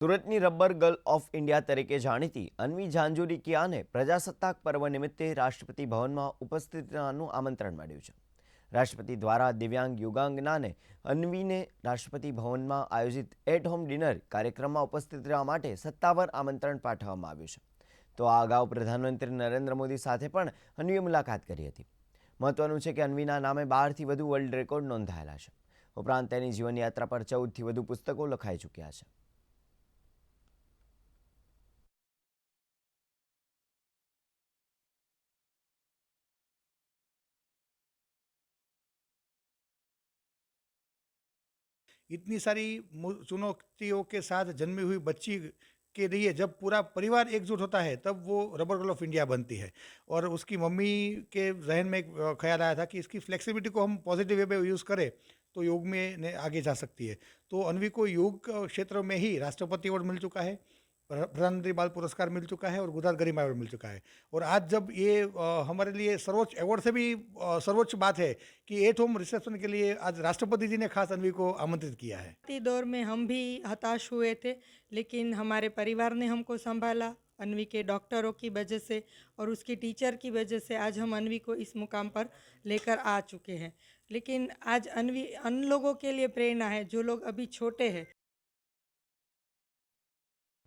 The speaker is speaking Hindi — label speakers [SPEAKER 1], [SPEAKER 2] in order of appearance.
[SPEAKER 1] સુરતની રબર ગર્લ ઓફ ઇન્ડિયા તરીકે જાણીતી અન્વી ઝાંઝુરી કિયાને પ્રજાસત્તાક પર્વ નિમિત્તે રાષ્ટ્રપતિ ભવનમાં ઉપસ્થિતતાનું આમંત્રણ મળ્યું છે. રાષ્ટ્રપતિ દ્વારા દિવ્યાંગ યુગાંગનાને અન્વીને રાષ્ટ્રપતિ ભવનમાં આયોજિત એટ હોમ ડિનર કાર્યક્રમમાં ઉપસ્થિત રહેવા માટે સત્તાવાર આમંત્રણ પાઠવવામાં આવ્યું છે. તો આ અગાઉ પ્રધાનમંત્રી નરેન્દ્ર મોદી સાથે પણ અન્વીએ મુલાકાત કરી હતી. મહત્વનું છે કે અન્વીના નામે બારથી વધુ વર્લ્ડ રેકોર્ડ નોંધાયેલા છે. ઉપરાંત તેની જીવનયાત્રા પર ચૌદથી વધુ પુસ્તકો લખાઈ ચૂક્યા છે.
[SPEAKER 2] इतनी सारी चुनौतियों के साथ जन्मी हुई बच्ची के लिए जब पूरा परिवार एकजुट होता है, तब वो रबर गर्ल ऑफ़ इंडिया बनती है। और उसकी मम्मी के जहन में एक ख्याल आया था कि इसकी फ्लेक्सिबिलिटी को हम पॉजिटिव वे में यूज़ करें तो योग में आगे जा सकती है। तो अनवी को योग क्षेत्र में ही राष्ट्रपति अवार्ड मिल चुका है। प्रधानमंत्री बाल पुरस्कार मिल चुका है और गुजरात गरिमा अवार्ड मिल चुका है। और आज जब ये हमारे लिए सर्वोच्च अवार्ड से भी सर्वोच्च बात है कि एट होम रिसेप्शन के लिए आज राष्ट्रपति जी ने खास अन्वी को आमंत्रित किया है।
[SPEAKER 3] दौर में हम भी हताश हुए थे, लेकिन हमारे परिवार ने हमको संभाला अनवी के डॉक्टरों की वजह से और उसकी टीचर की वजह से आज हम अनवी को इस मुकाम पर लेकर आ चुके हैं। लेकिन आज अनवी, अन लोगों के लिए प्रेरणा है, जो लोग अभी छोटे हैं।